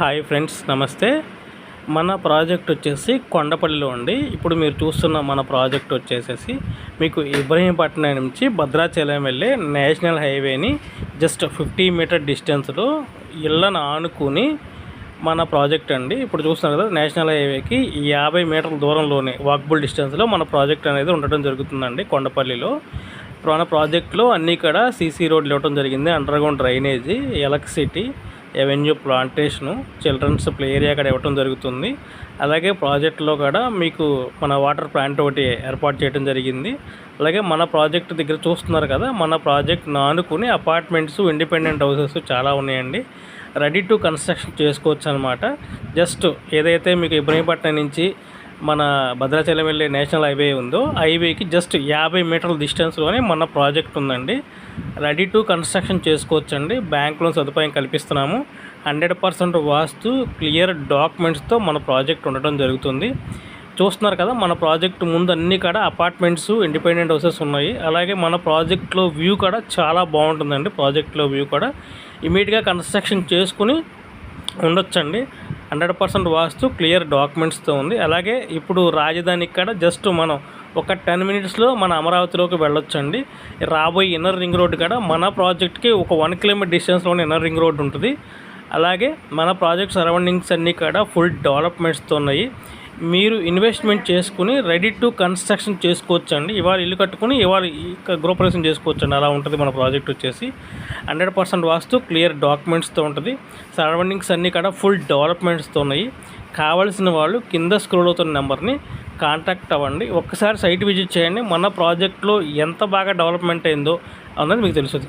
Hi friends నమస్తే. మన project వచ్చేసి కొండపల్లిలో ఉండి ఇప్పుడు మీరు చూస్తున్న మన ప్రాజెక్ట్ వచ్చేసేసి మీకు ఇబ్రహీంపట్నం నుంచి భద్రాచలం వెళ్ళే నేషనల్ హైవేని జస్ట్ ఫిఫ్టీ మీటర్ డిస్టెన్స్లో ఇళ్ళను ఆనుకుని మన ప్రాజెక్ట్ అండి. ఇప్పుడు చూస్తున్నారు కదా నేషనల్ హైవేకి యాభై మీటర్ల దూరంలోనే వాక్బుల్ డిస్టెన్స్లో మన ప్రాజెక్ట్ అనేది ఉండటం జరుగుతుందండి కొండపల్లిలో. మన ప్రాజెక్ట్లో అన్నీ కూడా సీసీ రోడ్లు ఇవ్వడం జరిగింది. Underground drainage electricity avenue plantation children's play area అక్కడ ఇవ్వటం జరుగుతుంది. అలాగే ప్రాజెక్ట్లో కూడా మీకు మన వాటర్ ప్లాంట్ ఒకటి ఏర్పాటు చేయడం జరిగింది. అలాగే మన ప్రాజెక్ట్ దగ్గర చూస్తున్నారు కదా మన ప్రాజెక్ట్ నానుకుని అపార్ట్మెంట్స్ ఇండిపెండెంట్ హౌసెస్ చాలా ఉన్నాయండి. రెడీ టు కన్స్ట్రక్షన్ చేసుకోవచ్చు అనమాట జస్ట్ ఏదైతే మీకు ఇబ్రహీంపట్నం నుంచి మన భద్రాచలం వెళ్ళే నేషనల్ హైవే ఉందో హైవేకి జస్ట్ యాభై మీటర్ల డిస్టెన్స్లోనే మన ప్రాజెక్ట్ ఉందండి. రెడీ టు కన్స్ట్రక్షన్ చేసుకోవచ్చండి. బ్యాంక్ లోన్ సదుపాయం కల్పిస్తున్నాము. హండ్రెడ్ పర్సెంట్ వాస్తు క్లియర్ డాక్యుమెంట్స్తో మన ప్రాజెక్ట్ ఉండటం జరుగుతుంది. చూస్తున్నారు కదా మన ప్రాజెక్ట్ ముందు అన్ని కూడా అపార్ట్మెంట్స్ ఇండిపెండెంట్ హౌసెస్ ఉన్నాయి. అలాగే మన ప్రాజెక్ట్లో వ్యూ కూడా చాలా బాగుంటుందండి. ప్రాజెక్ట్లో వ్యూ కూడా ఇమీడియట్గా కన్స్ట్రక్షన్ చేసుకుని ఉండొచ్చండి. హండ్రెడ్ పర్సెంట్ వాస్తు క్లియర్ డాక్యుమెంట్స్తో ఉంది. అలాగే ఇప్పుడు రాజధాని ఇక్కడ జస్ట్ మనం ఒక టెన్ మినిట్స్లో మన అమరావతిలోకి వెళ్ళొచ్చండి. రాబోయే ఇన్నర్ రింగ్ రోడ్ కూడా మన ప్రాజెక్ట్కి ఒక వన్ కిలోమీటర్ డిస్టెన్స్లోనే ఇన్నర్ రింగ్ రోడ్ ఉంటుంది. అలాగే మన ప్రాజెక్ట్ సరౌండింగ్స్ అన్నీ కూడా ఫుల్ డెవలప్మెంట్స్తో ఉన్నాయి. మీరు ఇన్వెస్ట్మెంట్ చేసుకుని రెడీ టు కన్స్ట్రక్షన్ చేసుకోవచ్చు అండి ఇవాళ ఇల్లు కట్టుకుని ఇవాళ గృహప్రవేశం చేసుకోవచ్చు అండి అలా ఉంటుంది మన ప్రాజెక్ట్ వచ్చేసి. హండ్రెడ్ పర్సెంట్ వాస్తు క్లియర్ డాక్యుమెంట్స్తో ఉంటుంది. సరౌండింగ్స్ అన్నీ కూడా ఫుల్ డెవలప్మెంట్స్తో ఉన్నాయి. కావాల్సిన వాళ్ళు కింద స్క్రోల్ అవుతున్న నెంబర్ని కాంటాక్ట్ అవ్వండి. ఒక్కసారి సైట్ విజిట్ చేయండి. మన ప్రాజెక్ట్లో ఎంత బాగా డెవలప్మెంట్ అయిందో అన్నది మీకు తెలుస్తుంది.